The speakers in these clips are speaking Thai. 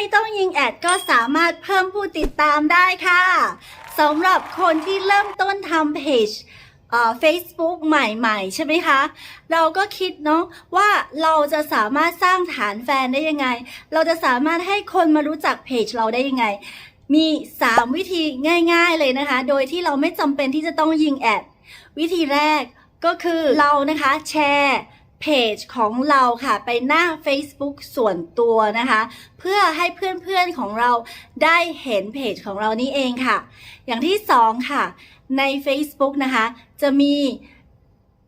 ไม่ต้องยิงแอดก็สามารถเพิ่มผู้ติดตามได้ค่ะสำหรับคนที่เริ่มต้นทำเพจเอ่อ Facebook ใหม่ๆ ใช่ไหมคะ เราก็คิดเนาะว่าเราจะสามารถสร้างฐานแฟนได้ยังไง เราจะสามารถให้คนมารู้จักเพจเราได้ยังไง มี 3 วิธีง่ายๆเลยนะคะ โดยที่เราไม่จำเป็นที่จะต้องยิงแอด วิธีแรกก็คือเรานะคะแชร์ เพจของเราค่ะไปหน้า Facebook ส่วนตัวนะคะ เพื่อให้เพื่อนๆของเราได้เห็นเพจของเรานี่เองค่ะ อย่างที่สองค่ะ ใน Facebook นะคะ จะมี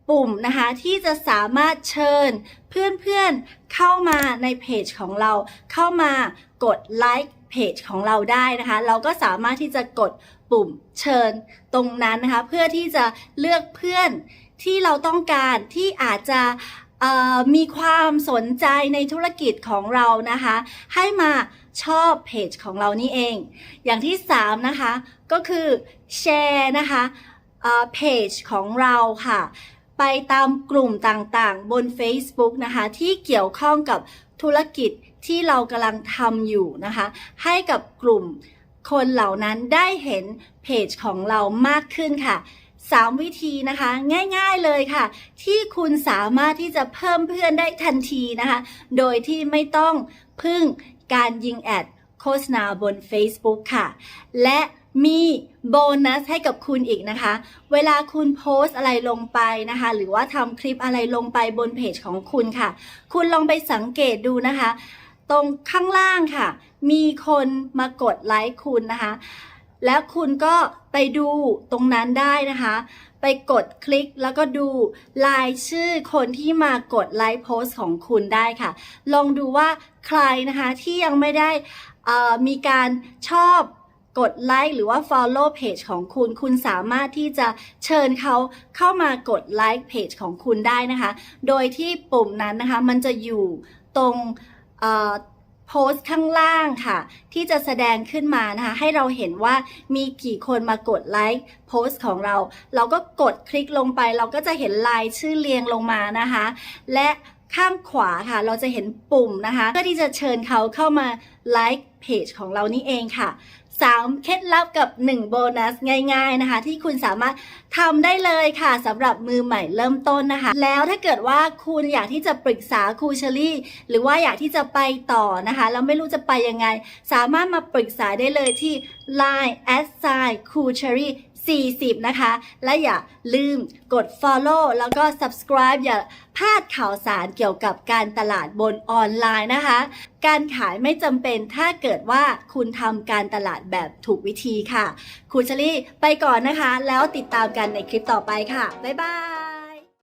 ปุ่มนะคะที่จะสามารถเชิญเพื่อนๆเข้ามาในเพจของเรา เข้ามากดไลค์เพจของเราได้นะคะ เราก็สามารถที่จะกดปุ่มเชิญตรงนั้นนะคะ เพื่อที่จะเลือกเพื่อนที่เราต้องการที่อาจจะ มีความสนใจในธุรกิจของเรานะคะ ให้มาชอบเพจของเรานี่เอง อย่างที่ 3 นะคะ ก็คือแชร์นะคะเพจของเราค่ะ ไปตามกลุ่มต่างๆ บน Facebook นะคะ ที่เกี่ยวข้องกับธุรกิจที่เรากำลังทำอยู่นะคะ ให้กับกลุ่มคนเหล่านั้นได้เห็นเพจของเรามากขึ้นค่ะ 3 วิธีนะคะ ง่ายๆเลยค่ะ ที่คุณสามารถที่จะเพิ่มเพื่อนได้ทันทีนะคะ โดยที่ไม่ต้องพึ่งการยิงแอดโฆษณาบน Facebook ค่ะ และมีโบนัสให้กับคุณอีกนะคะ เวลาคุณโพสอะไรลงไปนะคะ หรือว่าทำคลิปอะไรลงไปบนเพจของคุณค่ะ คุณลองไปสังเกตดูนะคะ ตรงข้างล่างค่ะ มีคนมากดไลค์คุณนะคะ แล้วคุณก็ไปดูตรงนั้นได้นะคะ ไปกดคลิกแล้วก็ดูรายชื่อคนที่มากดไลค์โพสต์ของคุณได้ค่ะ ลองดูว่าใครนะคะที่ยังไม่ได้มีการชอบกดไลค์หรือว่า follow page ของคุณ คุณสามารถที่จะเชิญเขาเข้ามากดไลค์เพจของคุณได้นะคะ โดยที่ปุ่มนั้นนะคะ มันจะอยู่ตรง โพสต์ข้างล่างค่ะ ที่จะแสดงขึ้นมานะคะ ให้เราเห็นว่ามีกี่คนมากดไลค์โพสต์ของเรา เราก็กดคลิกลงไป เราก็จะเห็นลายชื่อเรียงลงมานะคะ และ ข้างขวาค่ะ เราจะเห็นปุ่มนะคะเพื่อที่จะเชิญเขาเข้ามาไลค์เพจของเรานี่เองค่ะ 3 เคล็ดลับกับ 1 โบนัสง่ายๆนะคะ ที่คุณสามารถทำได้เลยค่ะสำหรับมือใหม่เริ่มต้นนะคะ แล้วถ้าเกิดว่าคุณอยากที่จะปรึกษาครูเชอรี่ หรือว่าอยากที่จะไปต่อนะคะแล้วไม่รู้จะไปยังไง สามารถมาปรึกษาได้เลยที่ Line at sign ครูเชอรี่ 40 นะคะ และอย่าลืมกด follow แล้วก็ subscribe อย่าพลาดข่าวสารเกี่ยวกับการตลาดบนออนไลน์นะคะ การขายไม่จำเป็นถ้าเกิดว่าคุณทำการตลาดแบบถูกวิธีค่ะครูเชลี่ไปก่อนนะคะ แล้วติดตามกันในคลิปต่อไปค่ะ บ๊ายบาย